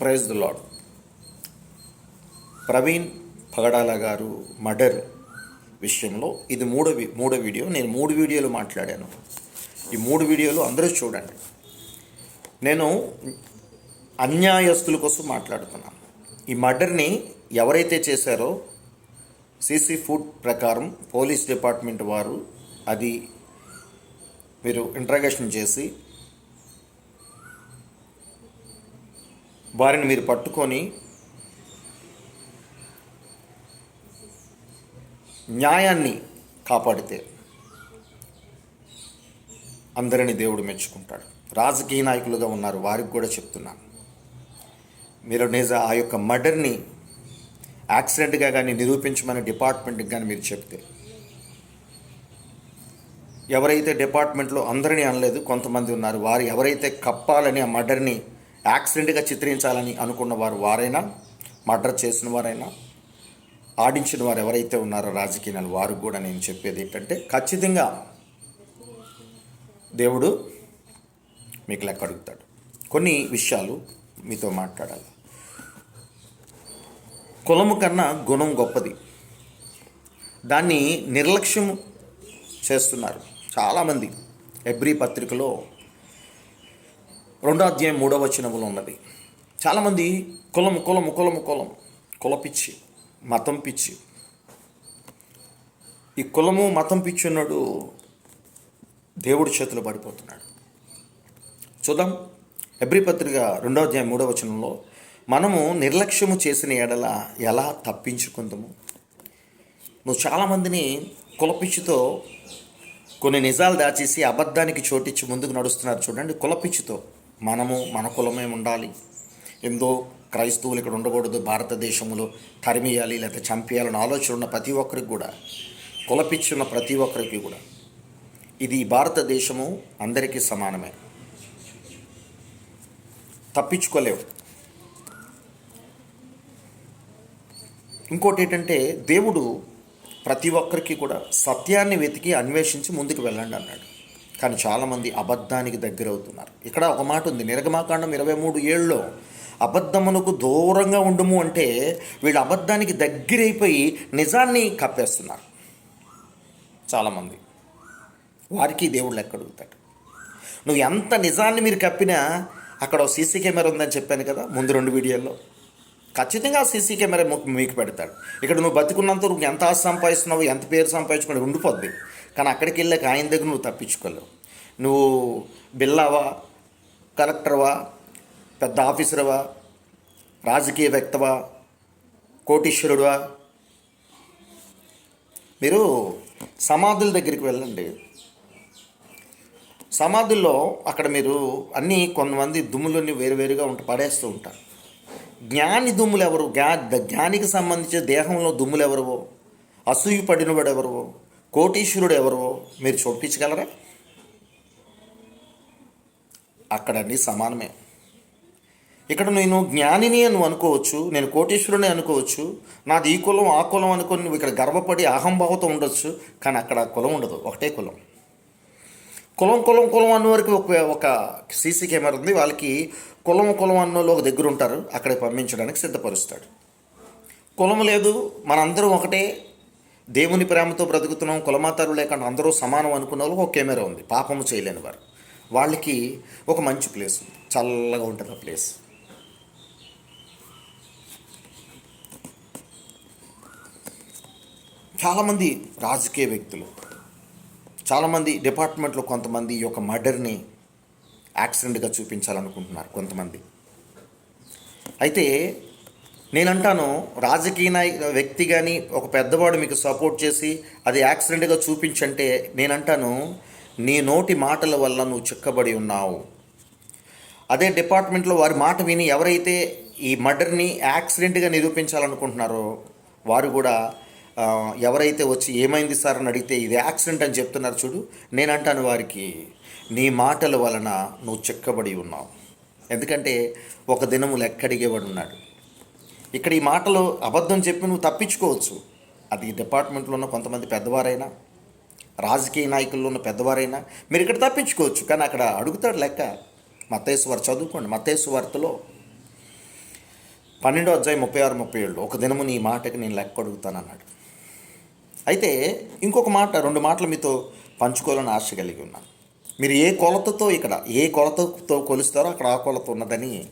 Praise the lord Praveen Pagadala గారు murder విషయంలో ఇది మూడో మూడో వీడియో. నేను మూడు వీడియోలు మాట్లాడాను. ఈ మూడు వీడియోలు అందరూ చూడండి. నేను అన్యాయస్తుల కోసం మాట్లాడుతున్నాను ఈ మర్డర్ని ఎవరైతే చేశారో సీసీ ఫుడ్ ప్రకారం పోలీస్ డిపార్ట్మెంట్ వారు అది మీరు ఇంట్రగేషన్ చేసి వారిని మీరు పట్టుకొని న్యాయాన్ని కాపాడితే అందరిని దేవుడు మెచ్చుకుంటాడు. రాజకీయ నాయకులుగా ఉన్నారు వారికి కూడా చెప్తున్నాను. మీరు నిజ ఆ యొక్క మర్డర్ని యాక్సిడెంట్గా కానీ నిరూపించమని డిపార్ట్మెంట్కి కానీ మీరు చెప్తే ఎవరైతే డిపార్ట్మెంట్లో అందరినీ అనలేదు కొంతమంది ఉన్నారు వారు ఎవరైతే కప్పాలని ఆ మర్డర్ని యాక్సిడెంట్గా చిత్రించాలని అనుకున్న వారు వారైనా మర్డర్ చేసిన వారైనా ఆడించిన వారు ఎవరైతే ఉన్నారో రాజకీయాలు వారు కూడా నేను చెప్పేది ఏంటంటే ఖచ్చితంగా దేవుడు మీకు లెక్క అడుగుతాడు. కొన్ని విషయాలు మీతో మాట్లాడాలి. కులము కన్నా గుణం గొప్పది. దాన్ని నిర్లక్ష్యం చేస్తున్నారు చాలామంది. ఎబ్రి పత్రికలో రెండో అధ్యాయం మూడో వచనములు ఉన్నది చాలామంది కులము కులము కులము కులం కులపిచ్చి మతం పిచ్చి. ఈ కులము మతం పిచ్చి ఉన్నాడు దేవుడి చేతిలో పడిపోతున్నాడు. చూద్దాం. ఎబ్రి పత్రిక రెండో అధ్యాయం మూడో వచనంలో మనము నిర్లక్ష్యము చేసిన ఎడల ఎలా తప్పించుకుందాము? నువ్వు చాలామందిని కులపిచ్చితో కొన్ని నిజాలు దాచేసి అబద్ధానికి చోటిచ్చి ముందుకు నడుస్తున్నారు చూడండి. కులపిచ్చితో మనము మన కులమే ఉండాలి. ఎందో క్రైస్తవులు ఇక్కడ ఉండకూడదు భారతదేశంలో తరిమేయాలి లేకపోతే చంపేయాలని ఆలోచన ఉన్న ప్రతి ఒక్కరికి కూడా కులపిచ్చున్న ప్రతి ఒక్కరికి కూడా. ఇది భారతదేశము అందరికీ సమానమే. తప్పించుకోలేవు. ఇంకోటి ఏంటంటే దేవుడు ప్రతి ఒక్కరికి కూడా సత్యాన్ని వెతికి అన్వేషించి ముందుకు వెళ్ళండి అన్నాడు. కానీ చాలామంది అబద్ధానికి దగ్గర అవుతున్నారు ఇక్కడ ఒక మాట ఉంది నిర్గమాకాండం ఇరవై మూడు ఏళ్ళలో అబద్ధమునకు దూరంగా ఉండము అంటే వీళ్ళు అబద్ధానికి దగ్గరైపోయి నిజాన్ని కప్పేస్తున్నారు. చాలామంది. వారికి దేవుడు లెక్క అడుగుతాడు. నువ్వు ఎంత నిజాన్ని మీరు కప్పినా అక్కడ సీసీ కెమెరా ఉందని చెప్పాను కదా ముందు రెండు వీడియోల్లో. ఖచ్చితంగా సీసీ కెమెరా మీకు పెడతాడు. ఇక్కడ నువ్వు బతికున్నంత నువ్వు ఎంత ఆస్తి సంపాదిస్తున్నావు ఎంత పేరు సంపాదించుకుని ఉండిపోద్ది. కానీ అక్కడికి వెళ్ళాక ఆయన దగ్గర నువ్వు తప్పించుకోలేవు. నువ్వు బిల్లావా కలెక్టర్వా పెద్ద ఆఫీసర్వా రాజకీయ వ్యక్తవా కోటీశ్వరుడువా? మీరు సమాధుల దగ్గరికి వెళ్ళండి. సమాధుల్లో అక్కడ మీరు అన్నీ కొంతమంది దుమ్ములన్నీ వేరువేరుగా ఉంట పడేస్తూ ఉంటారు. జ్ఞాని దుమ్ములు ఎవరు జ్ఞా జ్ఞానికి సంబంధించిన దేహంలో దుమ్ములు ఎవరువో అసూయ పడినవాడు ఎవరువో కోటీశ్వరుడు ఎవరో మీరు చూపించగలరా? అక్కడ అన్నీ సమానమే. ఇక్కడ నేను జ్ఞానిని అని అనుకోవచ్చు నేను కోటీశ్వరుని అనుకోవచ్చు నాది ఈ కులం ఆ కులం అనుకొని నువ్వు ఇక్కడ గర్వపడి అహంభావతో ఉండొచ్చు కానీ అక్కడ కులం ఉండదు ఒకటే కులం. కులం కులం కులం అన్న వరకు ఒక ఒక సీసీ కెమెరా ఉంది వాళ్ళకి కులం కులం అన్నోళ్ళు ఒక దగ్గర ఉంటారు అక్కడికి పంపించడానికి సిద్ధపరుస్తాడు. కులం లేదు మనందరం ఒకటే దేవుని ప్రేమతో బ్రతుకుతున్నాం కులమాతారు లేకుండా అందరూ సమానం అనుకున్న వాళ్ళకి ఒక కెమెరా ఉంది. పాపము చేయలేని వారు. వాళ్ళకి ఒక మంచి ప్లేస్ ఉంది. చల్లగా ఉంటుంది ఆ ప్లేస్. చాలామంది రాజకీయ వ్యక్తులు చాలామంది డిపార్ట్మెంట్లో కొంతమంది ఈ యొక్క మర్డర్ని యాక్సిడెంట్గా చూపించాలనుకుంటున్నారు కొంతమంది. అయితే నేనంటాను రాజకీయ నాయ వ్యక్తి కానీ ఒక పెద్దవాడు మీకు సపోర్ట్ చేసి అది యాక్సిడెంట్గా చూపించంటే నేనంటాను నీ నోటి మాటల వల్ల నువ్వు చిక్కబడి ఉన్నావు. అదే డిపార్ట్మెంట్లో వారి మాట విని ఎవరైతే ఈ మర్డర్ని యాక్సిడెంట్గా నిరూపించాలనుకుంటున్నారో వారు కూడా ఎవరైతే వచ్చి ఏమైంది సార్ అని అడిగితే ఇది యాక్సిడెంట్ అని చెప్తున్నారు చూడు నేనంటాను వారికి నీ మాటల వలన నువ్వు చిక్కబడి ఉన్నావు. ఎందుకంటే ఒక దినము లెక్కడిగేవాడు ఉన్నాడు. ఇక్కడ ఈ మాటలు అబద్ధం చెప్పి నువ్వు తప్పించుకోవచ్చు. అది డిపార్ట్మెంట్లో ఉన్న కొంతమంది పెద్దవారైనా రాజకీయ నాయకుల్లో ఉన్న పెద్దవారైనా మీరు ఇక్కడ తప్పించుకోవచ్చు. కానీ అక్కడ అడుగుతాడు లెక్క. మత్తేసు చదువుకోండి. మత్తేసు పన్నెండో అధ్యాయం ముప్పై ఆరు ముప్పై ఏళ్ళు. ఒక దినము నీ మాటకి నేను లెక్క అడుగుతానన్నాడు అయితే ఇంకొక మాట రెండు మాటలు మీతో పంచుకోవాలని ఆశ కలిగి ఉన్నాను. మీరు ఏ కొలతతో ఇక్కడ ఏ కొలతతో కొలుస్తారో అక్కడ ఆ కొలత ఉన్నదని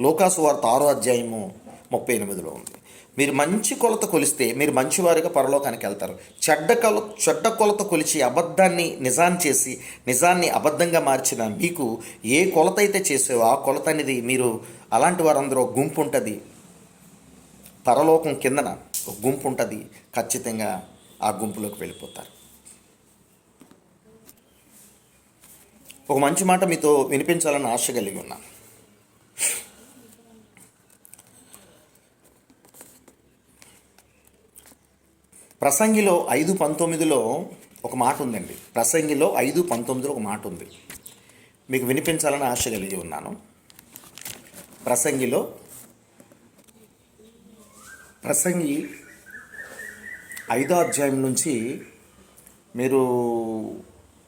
లోకాసు వార్త ఆరో అధ్యాయము ముప్పై ఎనిమిదిలో ఉంది. మీరు మంచి కొలత కొలిస్తే మీరు మంచివారిగా పరలోకానికి వెళ్తారు. చెడ్డ కొల చెడ్డ కొలత కొలిచి అబద్ధాన్ని నిజాన్ని చేసి నిజాన్ని అబద్ధంగా మార్చిన మీకు ఏ కొలత అయితే చేసావో ఆ కొలత అనేది మీరు అలాంటి వారందరూ గుంపు ఉంటుంది. పరలోకం కిందన ఒక గుంపు ఉంటుంది. ఖచ్చితంగా ఆ గుంపులోకి వెళ్ళిపోతారు. ఒక మంచి మాట మీతో వినిపించాలని ఆశ కలిగి ఉన్నాను. ప్రసంగిలో ఐదు పంతొమ్మిదిలో ఒక మాట ఉందండి. ప్రసంగిలో ఐదు పంతొమ్మిదిలో ఒక మాట ఉంది. మీకు వినిపించాలని ఆశ కలిగి ఉన్నాను. ప్రసంగిలో ప్రసంగి ఐదో అధ్యాయం నుంచి మీరు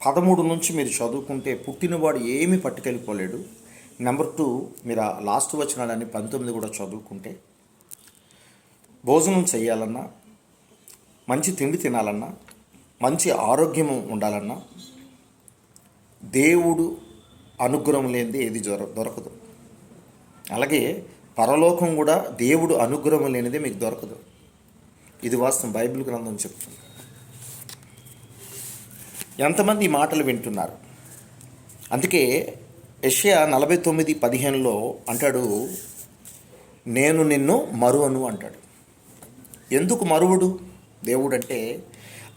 పదమూడు నుంచి మీరు చదువుకుంటే పుట్టినవాడు ఏమీ పట్టుకెళ్ళిపోలేడు. నెంబర్ టూ మీరు ఆ లాస్ట్ వచ్చినాడని పంతొమ్మిది కూడా చదువుకుంటే భోజనం చేయాలన్నా మంచి తిండి తినాలన్నా మంచి ఆరోగ్యం ఉండాలన్నా దేవుడు అనుగ్రహం లేనిది ఏది దొర దొరకదు. అలాగే పరలోకం కూడా దేవుడు అనుగ్రహం లేనిదే మీకు దొరకదు. ఇది వాస్తవం. బైబిల్ గ్రంథం చెప్తుంది. ఎంతమంది ఈ మాటలు వింటున్నారు? అందుకే యెషయా నలభై తొమ్మిది పదిహేనులో అంటాడు నేను నిన్ను మరువను అంటాడు. ఎందుకు మరువుడు? దేవుడు అంటే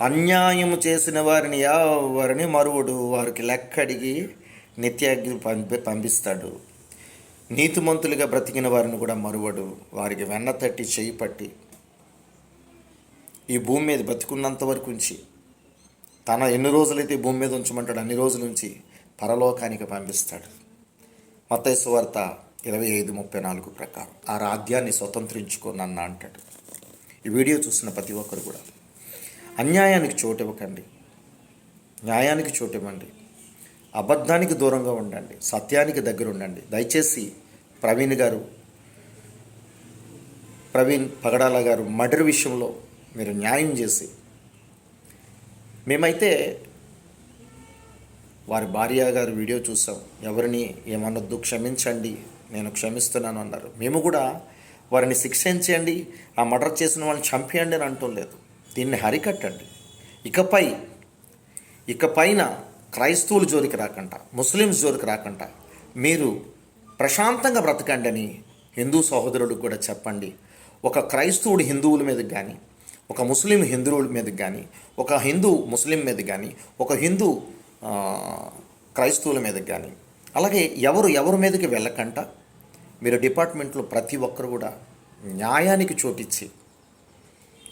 అన్యాయము చేసిన వారిని ఎవరిని మరువుడు? వారికి లెక్క అడిగి నిత్యాగ్ని పంపి పంపిస్తాడు. నీతిమంతులుగా బ్రతికిన వారిని కూడా మరువడు. వారికి వెన్న తట్టి చేయి పట్టి. ఈ భూమి మీద బ్రతికున్నంత వరకు ఉంచి. తన ఎన్ని రోజులైతే భూమి మీద ఉంచమంటాడు అన్ని రోజుల నుంచి పరలోకానికి పంపిస్తాడు. మత్తయి వార్త ఇరవై ఐదు ముప్పై నాలుగు ప్రకారం. ఆ రాజ్యాన్ని స్వతంత్రించుకోనన్న అంటాడు. ఈ వీడియో చూసిన ప్రతి ఒక్కరు కూడా. అన్యాయానికి చోటు ఇవ్వకండి న్యాయానికి చోటు ఇవ్వండి అబద్ధానికి దూరంగా ఉండండి. సత్యానికి దగ్గర ఉండండి. దయచేసి ప్రవీణ్ గారు ప్రవీణ్ పగడాల గారు మర్డర్ విషయంలో మీరు న్యాయం చేసి మేమైతే వారి భార్య గారు వీడియో చూసాం. ఎవరిని ఏమనొద్దు క్షమించండి నేను క్షమిస్తున్నాను అన్నారు. మేము కూడా వారిని శిక్షించండి ఆ మర్డర్ చేసిన వాళ్ళని చంపేయండి అని అంటం లేదు. దీన్ని హరికట్టండి. ఇకపై ఇకపైన క్రైస్తవుల జోలికి రాకుండా ముస్లిమ్స్ జోలికి రాకుండా మీరు ప్రశాంతంగా బ్రతకండి అని హిందూ సహోదరులకు కూడా చెప్పండి. ఒక క్రైస్తవుడు హిందువుల మీద కానీ ఒక ముస్లిం హిందువుల మీద కానీ ఒక హిందూ ముస్లిం మీద కానీ ఒక హిందూ క్రైస్తవుల మీద కానీ అలాగే ఎవరు ఎవరి మీదకి వెళ్ళకుండా మీరు డిపార్ట్మెంట్లో ప్రతి ఒక్కరు కూడా న్యాయానికి చోటిచ్చి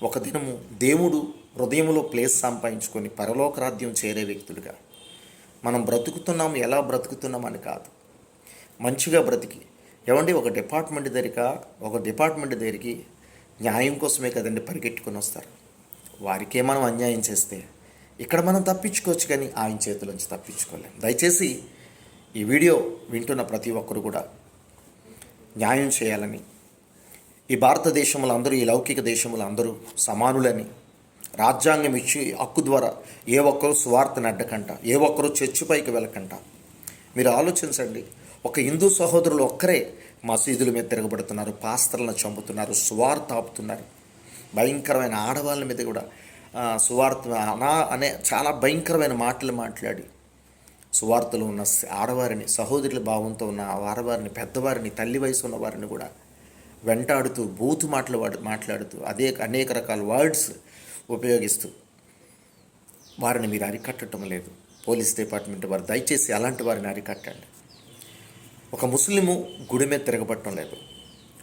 ఒక దినము దేవుడు హృదయంలో ప్లేస్ సంపాదించుకొని పరలోకరాధ్యం చేరే వ్యక్తులుగా మనం బ్రతుకుతున్నాం ఎలా బ్రతుకుతున్నాం అని కాదు. మంచిగా బ్రతికి. ఏమండి? ఒక డిపార్ట్మెంట్ దగ్గరిక ఒక డిపార్ట్మెంట్ దగ్గరికి న్యాయం కోసమే కదండి పరిగెట్టుకొని వస్తారు. వారికే మనం అన్యాయం చేస్తే ఇక్కడ మనం తప్పించుకోవచ్చు కానీ ఆయన చేతిలోంచి తప్పించుకోలేం. దయచేసి ఈ వీడియో వింటున్న ప్రతి ఒక్కరు కూడా న్యాయం చేయాలని. ఈ భారతదేశంలో అందరూ ఈ లౌకిక దేశంలో అందరూ సమానులని. రాజ్యాంగం ఇచ్చి హక్కు ద్వారా ఏ ఒక్కరూ స్వార్థని అడ్డకంట ఏ ఒక్కరూ చర్చిపైకి వెళ్ళకంట. మీరు ఆలోచించండి ఒక హిందూ సహోదరులు ఒక్కరే మసీదుల మీద తిరగబడుతున్నారు పాస్త్రలను చంపుతున్నారు స్వార్థ ఆపుతున్నారు. భయంకరమైన ఆడవాళ్ళ మీద కూడా సువార్త అనా అనే చాలా భయంకరమైన మాటలు మాట్లాడి సువార్తలు ఉన్న ఆడవారిని సహోదరుల భావంతో ఉన్న ఆడవారిని పెద్దవారిని తల్లి వయసు ఉన్న వారిని కూడా వెంటాడుతూ బూతు మాటలు మాట్లాడుతూ అదే అనేక రకాల వర్డ్స్ ఉపయోగిస్తూ వారిని మీరు అరికట్టడం లేదు. పోలీస్ డిపార్ట్మెంట్ వారు దయచేసి అలాంటి వారిని అరికట్టండి. ఒక ముస్లిము గుడి మీద తిరగబట్టడం లేదు.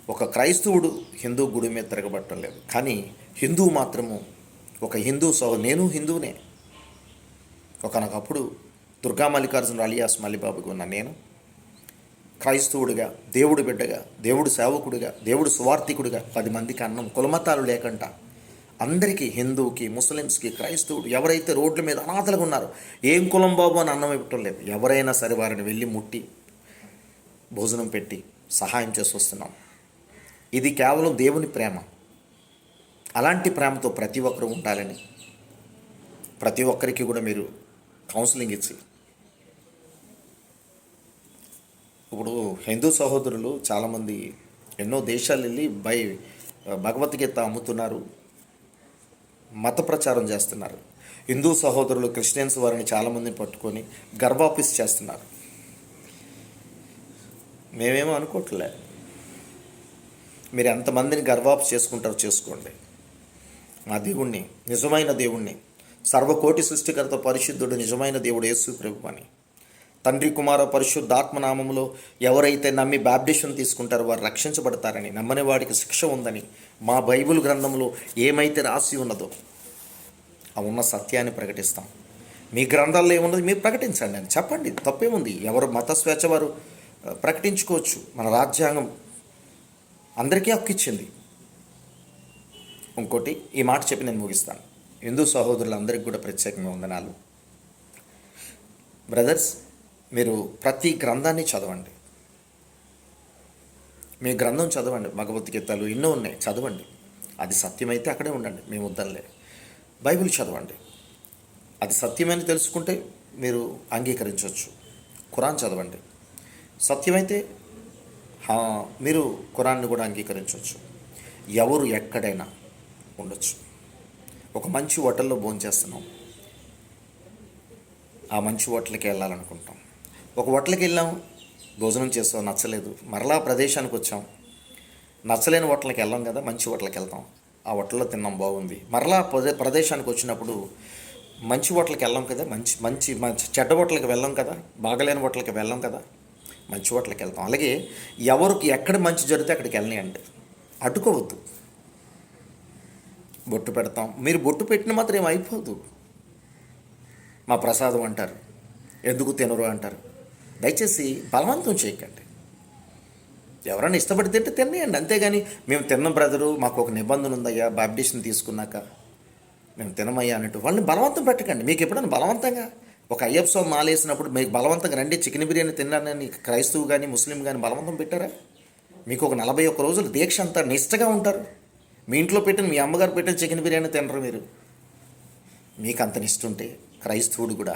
ఒక క్రైస్తవుడు హిందూ గుడి మీద తిరగబట్టడం లేదు. కానీ హిందూ మాత్రము ఒక హిందూ సహో నేను హిందూనే. ఒకనొకప్పుడు దుర్గా మల్లికార్జున అలియాస్ మల్లిబాబుకి ఉన్న నేను. క్రైస్తవుడిగా దేవుడు బిడ్డగా దేవుడు సేవకుడిగా దేవుడు సువార్థికుడిగా పది మందికి అన్నం కులమతాలు లేకుండా అందరికీ హిందువుకి ముస్లిమ్స్కి క్రైస్తవుడు ఎవరైతే రోడ్ల మీద అనాథలుగా ఉన్నారో ఏం కులం బాబు అని అన్నం ఇవ్వటం లేదు. ఎవరైనా సరే వారిని వెళ్ళి ముట్టి భోజనం పెట్టి సహాయం చేసి వస్తున్నాం. ఇది కేవలం దేవుని ప్రేమ. అలాంటి ప్రేమతో ప్రతి ఒక్కరు ఉండాలని ప్రతి ఒక్కరికి కూడా మీరు కౌన్సిలింగ్ ఇచ్చి. ఇప్పుడు హిందూ సహోదరులు చాలామంది ఎన్నో దేశాలు వెళ్ళి బై భగవద్గీత అమ్ముతున్నారు మత ప్రచారం చేస్తున్నారు. హిందూ సహోదరులు క్రిస్టియన్స్ వారిని చాలామందిని పట్టుకొని గర్భాఫీస్ చేస్తున్నారు. మేమేమో అనుకోవట్లే మీరు ఎంతమందిని గర్వాప్స్ చేసుకుంటారో చేసుకోండి. మా దేవుణ్ణి నిజమైన దేవుణ్ణి సర్వకోటి సృష్టికర్త పరిశుద్ధుడు నిజమైన దేవుడు యేసు ప్రభు అని. తండ్రి కుమార పరిశుద్ధాత్మ నామములో ఎవరైతే నమ్మి బాప్టిషన్ తీసుకుంటారో వారు రక్షించబడతారని నమ్మని వాడికి శిక్ష ఉందని మా బైబిల్ గ్రంథంలో ఏమైతే రాసి ఉన్నదో ఆ ఉన్న సత్యాన్ని ప్రకటిస్తాం. మీ గ్రంథాల్లో ఏమున్నది మీరు ప్రకటించండి అని చెప్పండి. తప్పేముంది? ఎవరు మత స్వేచ్ఛ వారు ప్రకటించుకోవచ్చు. మన రాజ్యాంగం అందరికీ హక్కు ఇచ్చింది. ఇంకోటి ఈ మాట చెప్పి నేను ముగిస్తాను. హిందూ సహోదరులందరికీ కూడా ప్రత్యేకంగా వందనాలు. బ్రదర్స్ మీరు ప్రతి గ్రంథాన్ని చదవండి. మీ గ్రంథం చదవండి. భగవద్గీతలు ఎన్నో ఉన్నాయి. చదవండి. అది సత్యమైతే అక్కడే ఉండండి. మేము వద్దలే బైబిల్ చదవండి. అది సత్యమని తెలుసుకుంటే మీరు అంగీకరించవచ్చు. ఖురాన్ చదవండి. సత్యమైతే మీరు ఖురాన్ని కూడా అంగీకరించవచ్చు. ఎవరు ఎక్కడైనా ఉండొచ్చు. ఒక మంచి హోటల్లో భోంచేస్తున్నాం ఆ మంచి హోటల్కి వెళ్ళాలనుకుంటాం. ఒక హోటల్కి వెళ్ళాం భోజనం చేస్తాం నచ్చలేదు. మరలా ప్రదేశానికి వచ్చాం. నచ్చలేని హోటల్కి వెళ్ళాం కదా మంచి హోటల్కి వెళ్తాం. ఆ హోటల్లో తిన్నాం బాగుంది. మరలా ప్రదే ప్రదేశానికి వచ్చినప్పుడు మంచి హోటల్కి వెళ్ళాం కదా మంచి మంచి మంచి చెడ్డ హోటల్కి వెళ్ళాం కదా బాగలేని హోటల్కి వెళ్ళాం కదా మంచి హోటల్కి వెళ్తాం. అలాగే ఎవరికి ఎక్కడ మంచి జరిగితే అక్కడికి వెళ్ళనియండి. అడ్డుకోవద్దు. బొట్టు పెడతాం. మీరు బొట్టు పెట్టిన మాత్రం ఏమైపోదు. అయిపోదు మా ప్రసాదం అంటారు. ఎందుకు తినరు అంటారు. దయచేసి బలవంతం చేయకండి. ఎవరైనా ఇష్టపడి తింటే తినేయండి. అంతేగాని మేము తిన్న బ్రదరు మాకు ఒక నిబంధన ఉందయ్యా బాప్టిషన్ తీసుకున్నాక. మేము తినమయ్యా అన్నట్టు. వాళ్ళని బలవంతం పెట్టకండి. మీకు ఎప్పుడైనా బలవంతంగా ఒక అయ్యప్ప స్వామి మాలేసినప్పుడు మీకు బలవంతంగా రండి చికెన్ బిర్యానీ తిన్నానని క్రైస్తవు కానీ ముస్లిం కానీ బలవంతం పెట్టారా? మీకు ఒక నలభై ఒక్క రోజులు దీక్ష అంతా నిష్టగా ఉంటారు. మీ ఇంట్లో పెట్టిన మీ అమ్మగారు పెట్టిన చికెన్ బిర్యానీ తినరు మీరు. మీకు అంత నిష్టుంటే క్రైస్తవుడు కూడా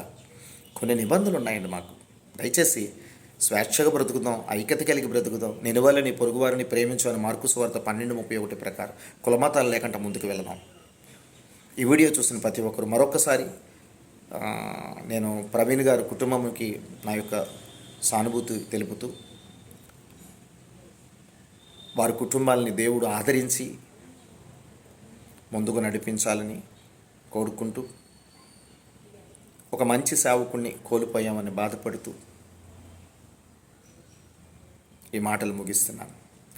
కొన్ని నిబంధనలు ఉన్నాయండి మాకు. దయచేసి స్వేచ్ఛగా బ్రతుకుదాం ఐక్యత కలిగి బ్రతుకుదాం. నిలవాలని పొరుగువారిని ప్రేమించని. మార్కు సువార్త పన్నెండు ముప్పై ఒకటి ప్రకారం. కులమతాలు లేకుండా ముందుకు వెళదాం. ఈ వీడియో చూసిన ప్రతి ఒక్కరు మరొకసారి నేను ప్రవీణ్ గారు కుటుంబంకి నా యొక్క సానుభూతి తెలుపుతూ వారి కుటుంబాలని దేవుడు ఆదరించి ముందుకు నడిపించాలని కోరుకుంటూ ఒక మంచి సేవకుణ్ణి కోల్పోయామని బాధపడుతూ ఈ మాటలు ముగిస్తున్నాను.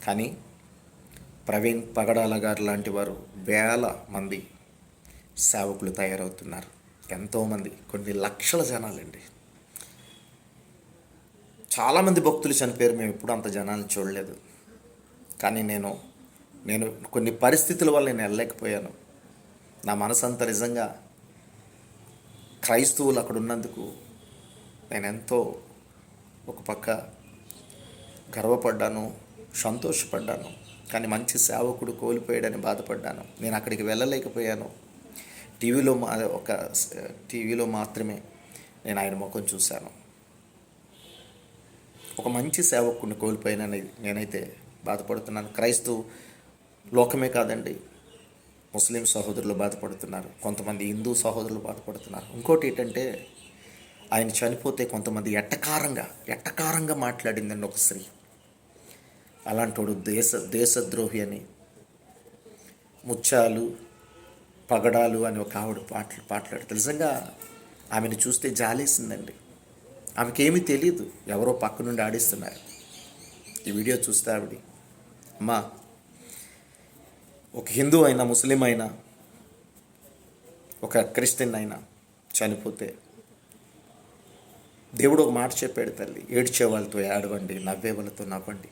కానీ ప్రవీణ్ పగడాల గారు లాంటి వారు వేల మంది సేవకులు తయారవుతున్నారు. ఎంతోమంది కొన్ని లక్షల జనాలండి. చాలామంది భక్తులు చనిపోయారు. మేము ఎప్పుడు అంత జనాలను చూడలేదు. కానీ నేను నేను కొన్ని పరిస్థితుల వల్ల నేను వెళ్ళలేకపోయాను. నా మనసంతా నిజంగా క్రైస్తవులు అక్కడ ఉన్నందుకు నేను ఎంతో ఒక పక్క గర్వపడ్డాను సంతోషపడ్డాను. కానీ మంచి సేవకుడు కోల్పోయాడని బాధపడ్డాను. నేను అక్కడికి వెళ్ళలేకపోయాను. టీవీలో మా ఒక టీవీలో మాత్రమే నేను ఆయన ముఖం చూశాను. ఒక మంచి సేవకుడిని కోల్పోయానని నేనైతే బాధపడుతున్నాను. క్రైస్తవు లోకమే కాదండి. ముస్లిం సహోదరులు బాధపడుతున్నారు. కొంతమంది హిందూ సహోదరులు బాధపడుతున్నారు. ఇంకోటి ఏంటంటే ఆయన చనిపోతే కొంతమంది ఎట్టకారంగా ఎట్టకారంగా మాట్లాడిందండి ఒక స్త్రీ. అలాంటోడు దేశ దేశద్రోహి అని ముత్యాలు పగడాలు అని ఒక ఆవిడ పాటలు పాటలాడుతుంది నిజంగా ఆమెను చూస్తే జాలేసిందండి. ఆమెకేమీ తెలియదు ఎవరో పక్క నుండి ఆడిస్తున్నారు. ఈ వీడియో చూస్తే ఆవిడ అమ్మా ఒక హిందూ అయినా ముస్లిం అయినా ఒక క్రిస్టియన్ అయినా చనిపోతే దేవుడు ఒక మాట చెప్పాడు తల్లి ఏడ్చే వాళ్ళతో ఏడవండి నవ్వే వాళ్ళతో నవ్వండి.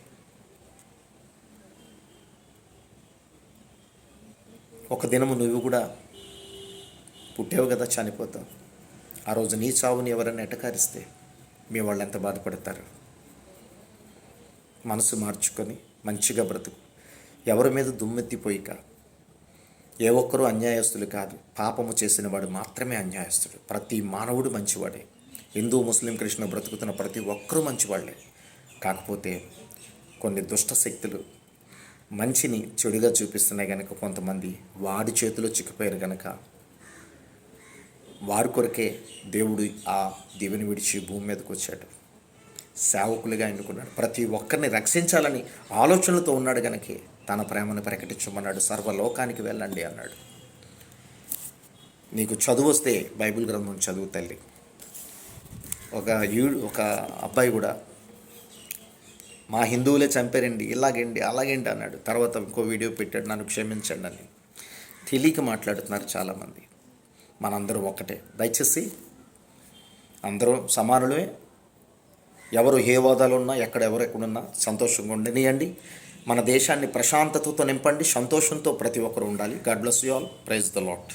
ఒక దినము నువ్వు కూడా పుట్టావు కదా చనిపోతావు. ఆ రోజు నీ చావుని ఎవరైనా ఎటకారిస్తే మీ వాళ్ళు ఎంత బాధపడతారు? మనసు మార్చుకొని మంచిగా బ్రతుకు. ఎవరి మీద దుమ్మెత్తిపోయిక ఏ ఒక్కరూ అన్యాయస్తులు కాదు. పాపము చేసిన వాడు మాత్రమే అన్యాయస్తుడు. ప్రతి మానవుడు మంచివాడే. హిందూ ముస్లిం కృష్ణ బ్రతుకుతున్న ప్రతి ఒక్కరూ మంచివాళ్ళే. కాకపోతే కొన్ని దుష్ట శక్తులు మంచిని చెడుగా చూపిస్తున్నాయి కనుక కొంతమంది వాడి చేతిలో చిక్కిపోయారు కనుక వారి కొరకే దేవుడు ఆ దేవుని విడిచి భూమి మీదకు వచ్చాడు. సేవకులుగా ఎన్నుకున్నాడు. ప్రతి ఒక్కరిని రక్షించాలని ఆలోచనలతో ఉన్నాడు గనకే తన ప్రేమను ప్రకటించమన్నాడు. సర్వలోకానికి వెళ్ళండి అన్నాడు. నీకు చదువు వస్తే బైబిల్ గ్రంథం చదువు తల్లి. ఒక యూ ఒక అబ్బాయి కూడా మా హిందువులే చంపారండి ఇలాగండి అలాగేంటి అన్నాడు. తర్వాత ఇంకో వీడియో పెట్టాడు నన్ను క్షమించండి అని. తెలియక మాట్లాడుతున్నారు చాలామంది. మనందరం ఒక్కటే. దయచేసి అందరూ సమానులమే. ఎవరు ఏ వాదాలు ఉన్నా ఎక్కడ ఎవరు ఎక్కడున్నా సంతోషంగా ఉండనియండి. మన దేశాన్ని ప్రశాంతతతో నింపండి సంతోషంతో ప్రతి ఒక్కరు ఉండాలి. God bless you all praise the Lord